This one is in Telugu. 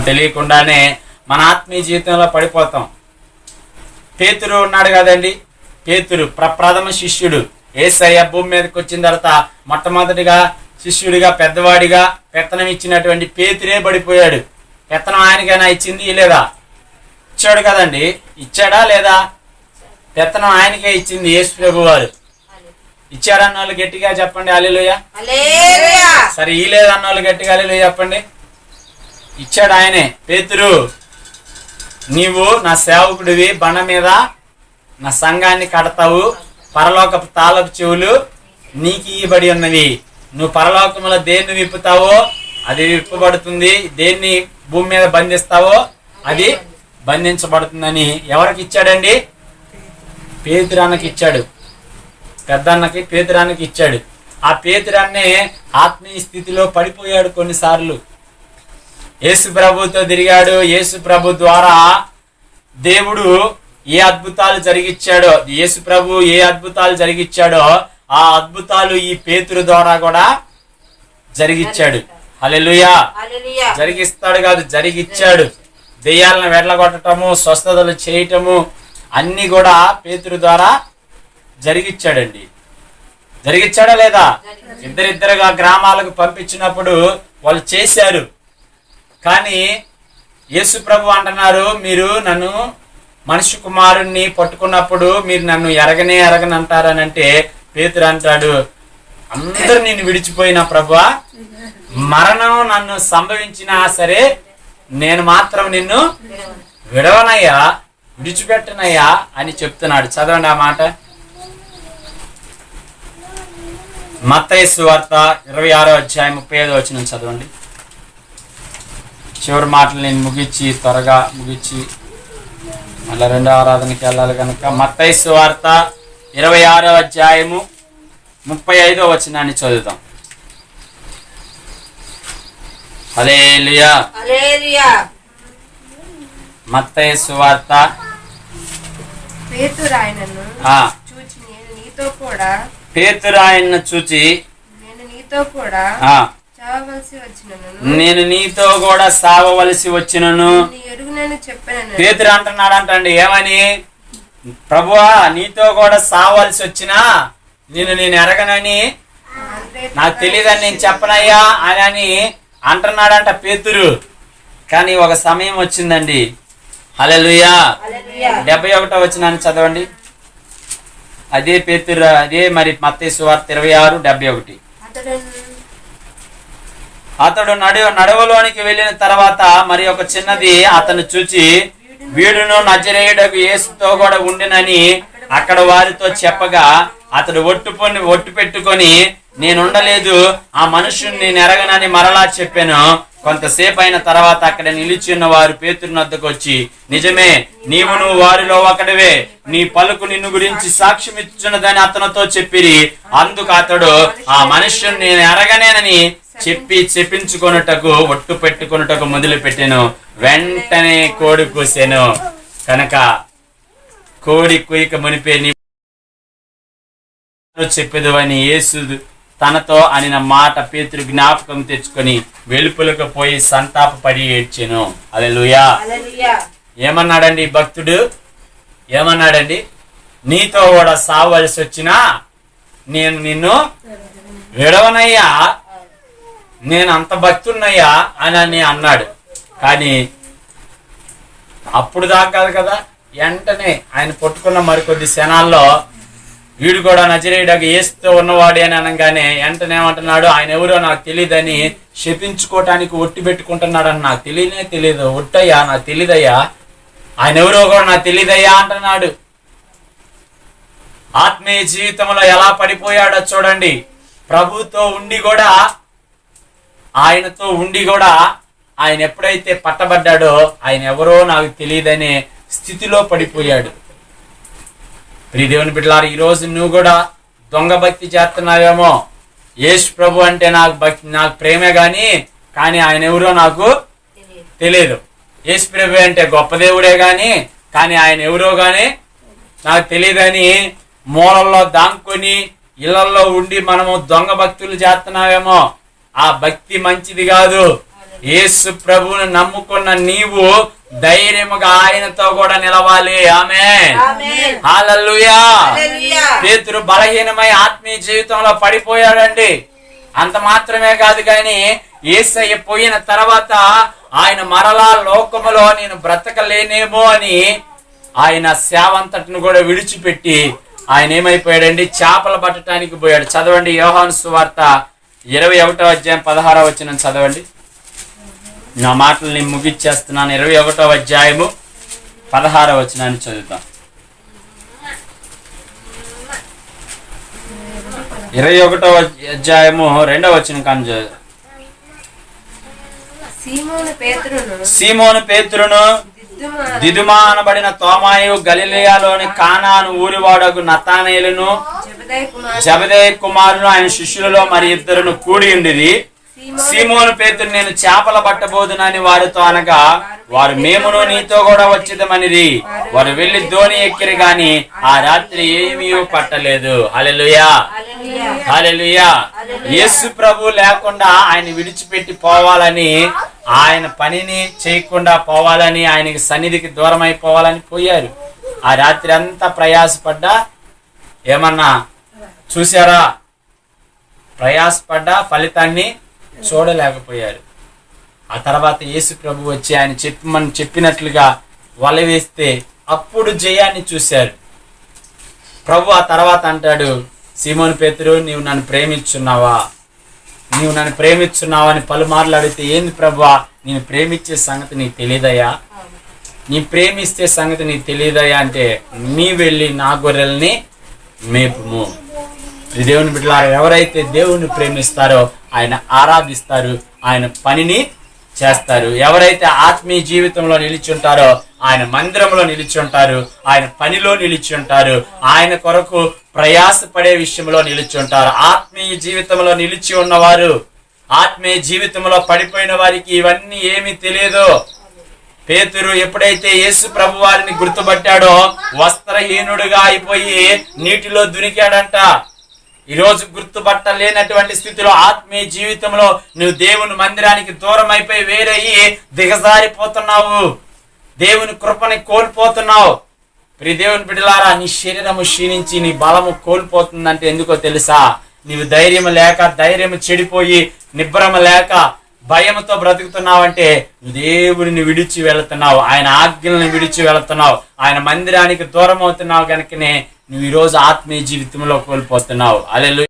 మనం తెలియకుండానే మన ఆత్మీయ జీవితంలో పడిపోతాం. పేతురు ఉన్నాడు కదండి. పేతురు ప్రప్రథమ శిష్యుడు. ఏసయ్య భూమి మీదకి వచ్చిన తర్వాత మొట్టమొదటిగా శిష్యుడిగా పెద్దవాడిగా పెత్తనం ఇచ్చినటువంటి పేతురే పడిపోయాడు. పెత్తనం ఆయనకైనా ఇచ్చింది లేదా? ఇచ్చాడు కదండి. ఇచ్చాడా లేదా? పెత్తనం ఆయనకే ఇచ్చింది యేసు ప్రభు వారు. ఇచ్చారన్న వాళ్ళు గట్టిగా చెప్పండి హల్లెలూయా. సరే ఈ లేదన్న వాళ్ళు గట్టిగా అల్లెలుయ చెప్పండి. ఇచ్చాడు ఆయనే. పేతురు నీవు నా సేవకుడివి బండ మీద నా సంఘాన్ని కడతావు పరలోకపు తాళపు చెవులు నీకు ఇవ్వబడి ఉన్నవి. నువ్వు పరలోకంలో దేన్ని విప్పుతావో అది విప్పబడుతుంది. దేన్ని భూమి మీద బంధిస్తావో అది బంధించబడుతుందని ఎవరికి ఇచ్చాడండి? పేతురాన్నకి ఇచ్చాడు. పెద్దన్నకి పేతురాన్నకి ఇచ్చాడు. ఆ పేతురాన్నే ఆత్మీయ స్థితిలో పడిపోయాడు కొన్నిసార్లు. యేసు ప్రభుతో తిరిగాడు. యేసు ప్రభు ద్వారా దేవుడు ఏ అద్భుతాలు జరిగిచ్చాడో యేసు ప్రభు ఏ అద్భుతాలు జరిగిచ్చాడో ఆ అద్భుతాలు ఈ పేతురు ద్వారా కూడా జరిగిచ్చాడు. హల్లెలూయా. జరిగిస్తాడు కాదు జరిగిచ్చాడు. దెయ్యాలను వెళ్ళగొట్టటము స్వస్థతలు చేయటము అన్ని కూడా పేతురు ద్వారా జరిగిచ్చాడండి. జరిగిచ్చాడా లేదా? ఇద్దరిద్దరుగా గ్రామాలకు పంపించినప్పుడు వాళ్ళు చేశారు. కానీ యేసు ప్రభు అంటున్నారు మీరు నన్ను మనిషి కుమారుణ్ణి పట్టుకున్నప్పుడు మీరు నన్ను ఎరగనే ఎరగనంటారనంటే పేతురు అంటాడు. అందరు నేను విడిచిపోయిన ప్రభా మరణం నన్ను సంభవించినా సరే నేను మాత్రం నిన్ను విడవనయ్యా విడిచిపెట్టనయ్యా అని చెప్తున్నాడు. చదవండి ఆ మాట. మత్తయ్య వార్త ఇరవై ఆరో అధ్యాయం ముప్పై ఐదో వచ్చిన చదవండి. చివరి మాటలు నేను ముగించి త్వరగా ముగించి మళ్ళీ రెండో ఆరాధనకి వెళ్ళాలి కనుక మత్తయి వార్త ఇరవై ఆరో అధ్యాయము ముప్పై ఐదో వచనాన్ని చదువుతాం సువార్త పేతురాయనను ఆ. చూచి నేను నీతో కూడా పేతురాయన్ను చూచి నేను నీతో కూడా నేను నీతో కూడా సావవలసి వచ్చినను. పేతురు అంటున్నాడు అంటండి ఏమని? ప్రభువా నీతో కూడా సావలసి వచ్చినా? నేను నేను ఎరగనని? నాకు తెలియదని నేను చెప్పనయ్యా అని అని అంటున్నాడంట పేతురు. కానీ ఒక సమయం వచ్చిందండి. హల్లెలూయా. డెబ్బై ఒకటో వచ్చినాన్ని చదవండి. అదే పేతురు అదే మరి మత్తయి సువార్త ఇరవై ఆరు డెబ్బై ఒకటి. అతడు నడు నడవలోనికి వెళ్ళిన తర్వాత మరి ఒక చిన్నది అతను చూచి వీడును నజరేయుడకు యేసుతో కూడా ఉండినని అక్కడ వారితో చెప్పగా అతడు ఒట్టుకొని ఒట్టు పెట్టుకొని నేనుండలేదు ఆ మనుషుని నేను ఎరగనని మరలా చెప్పాను. కొంతసేపు అయిన తర్వాత అక్కడ నిలిచి ఉన్న వారు పేతురు నద్దకు వచ్చి నిజమే నీవు నువ్వు వారిలో ఒకడివే. నీ పలుకు నిన్ను గురించి సాక్ష్యం ఇచ్చున్నదని అతనితో చెప్పిరి. అందుకు అతడు ఆ మనుష్యుని నేను ఎరగనేనని చెప్పి చెప్పించుకొనుటకు ఒట్టు పెట్టుకొనుటకు మొదలు పెట్టాను. వెంటనే కోడి కూసాను. కనుక కోడి కుయిక మునిపే నీ చెప్పేది అని యేసు తనతో అనిన మాట పేతురు జ్ఞాపకం తెచ్చుకొని వెలుపులకు పోయి సంతాపపడి ఏడ్చెను. అలెలుయా ఏమన్నాడండి భక్తుడు? ఏమన్నాడండి? నీతో కూడా సావలసి వచ్చినా నేను నిన్ను విడవనయ్యా. నేను అంత భక్తున్నయ్యా అని అని అన్నాడు. కానీ అప్పుడు దాకా కాదు కదా వెంటనే ఆయన పట్టుకున్న మరికొద్ది క్షణాల్లో వీడు కూడా నజరేయుడగా ఏస్తూ ఉన్నవాడు అని అనగానే వెంటనే ఏమంటున్నాడు ఆయన ఎవరో నాకు తెలియదని శపించుకోవటానికి ఒట్టి పెట్టుకుంటున్నాడు అని నాకు తెలియనే తెలియదు. ఒట్టయ్యా నాకు తెలియదయ్యా ఆయన ఎవరో కూడా నాకు తెలియదయ్యా అంటున్నాడు. ఆత్మీయ జీవితంలో ఎలా పడిపోయాడో చూడండి. ప్రభుతో ఉండి కూడా ఆయనతో ఉండి కూడా ఆయన ఎప్పుడైతే పట్టబడ్డాడో ఆయన ఎవరో నాకు తెలియదనే స్థితిలో పడిపోయాడు. ప్రియ దేవుని బిడ్డలారు ఈరోజు నువ్వు కూడా దొంగ భక్తి చేస్తున్నావేమో. యేసు ప్రభు అంటే నాకు భక్తి నాకు ప్రేమే కానీ కానీ ఆయన ఎవరో నాకు తెలియదు. యేసు ప్రభు అంటే గొప్ప దేవుడే కానీ కానీ ఆయన ఎవరో కానీ నాకు తెలియదని మూలల్లో దాంకొని ఇళ్ళల్లో ఉండి మనము దొంగ భక్తులు చేస్తున్నావేమో. ఆ భక్తి మంచిది కాదు. యేసు ప్రభువుని నమ్ముకున్న నీవు ధైర్యముగా ఆయనతో కూడా నిలవాలి. ఆమె హల్లెలూయా. పేతురు బలహీనమై ఆత్మీయ జీవితంలో పడిపోయాడండి. అంత మాత్రమే కాదు కానీ ఏసయ్య పోయిన తర్వాత ఆయన మరలా లోకములో నేను బ్రతకలేనేమో అని ఆయన సేవంతటిని కూడా విడిచిపెట్టి ఆయన ఏమైపోయాడండి? చేపలు పట్టడానికి పోయాడు. చదవండి యోహాను సువార్త ఇరవై ఒకటో అధ్యాయం పదహారో వచ్చిన చదవండి. నా మాటలు నేను ముగిచ్చేస్తున్నాను. ఇరవై ఒకటో అధ్యాయము పదహారో వచ్చినాన్ని చదువుతాం. ఇరవై ఒకటో అధ్యాయము రెండవ వచ్చిన కానీ చదువు. సీమోను పేతురును దిదుమా అనబడిన తోమాయు గలిలియాలోని కానాను ఊరివాడకు నతానేలును జబదే కుమారులు ఆయన శిష్యులలో మరి ఇద్దరును కూడి ఉండిరి. సీమోను పేతురు నేను చేపల పట్టబోదునని వారితో అనగా వారు మేమును నీతో కూడా వచ్చేదమనిది వారు వెళ్ళి ధోని ఎక్కిరి గాని ఆ రాత్రి ఏమీ పట్టలేదు. హల్లెలూయా. హల్లెలూయా. యేసు ప్రభు లేకుండా ఆయన విడిచిపెట్టి పోవాలని ఆయన పనిని చేయకుండా పోవాలని ఆయనకి సన్నిధికి దూరం అయిపోవాలని పోయారు. ఆ రాత్రి అంతా ప్రయాసపడ్డా ఏమన్నా చూసారా ప్రయాసపడ్డా ఫలితాన్ని చూడలేకపోయారు. ఆ తర్వాత యేసు ప్రభు వచ్చి ఆయన చెప్పమని చెప్పినట్లుగా వల వేస్తే అప్పుడు జయాన్ని చూశారు. ప్రభు ఆ తర్వాత అంటాడు సీమోన్ పేతురు నీవు నన్ను ప్రేమించున్నావా? నీవు నన్ను ప్రేమించున్నావా అని పలుమార్లు అడిగితే ఏంది ప్రభువా నేను ప్రేమించే సంగతి నీకు తెలియదయ్యా నీ ప్రేమిస్తే సంగతి నీకు తెలియదయా అంటే నీ వెళ్ళి నా గొర్రెల్ని మేపుము. దేవుని బిడ్డలారా ఎవరైతే దేవుని ప్రేమిస్తారో ఆయన ఆరాధిస్తారు ఆయన పనిని చేస్తారు. ఎవరైతే ఆత్మీయ జీవితంలో నిలిచి ఉంటారో ఆయన మందిరంలో నిలిచి ఉంటారు ఆయన పనిలో నిలిచి ఉంటారు ఆయన కొరకు ప్రయాసపడే విషయంలో నిలిచి ఉంటారు. ఆత్మీయ జీవితంలో నిలిచి ఉన్నవారు ఆత్మీయ జీవితంలో పడిపోయిన వారికి ఇవన్నీ ఏమీ తెలియదు. పేతురు ఎప్పుడైతే యేసు ప్రభు వారిని గుర్తుపట్టాడో వస్త్రహీనుడుగా అయిపోయి నీటిలో దునికాడంట. ఈరోజు గుర్తుపట్టలేనటువంటి స్థితిలో ఆత్మీయ జీవితంలో నువ్వు దేవుని మందిరానికి దూరం అయిపోయి వేరయ్యి దిగజారిపోతున్నావు. దేవుని కృపని కోల్పోతున్నావు. ప్రియ దేవుని బిడ్డలారా నీ శరీరము క్షీణించి నీ బలము కోల్పోతుందంటే ఎందుకో తెలుసా? నీవు ధైర్యం లేక ధైర్యం చెడిపోయి నిబ్బరం లేక భయంతో బ్రతుకుతున్నావంటే దేవుడిని విడిచి వెళుతున్నావు. ఆయన ఆజ్ఞలను విడిచి వెళుతున్నావు. ఆయన మందిరానికి దూరం అవుతున్నావు కనుకనే నువ్వు ఈరోజు ఆత్మీయ జీవితంలో కోల్పోతున్నావు. అలెలు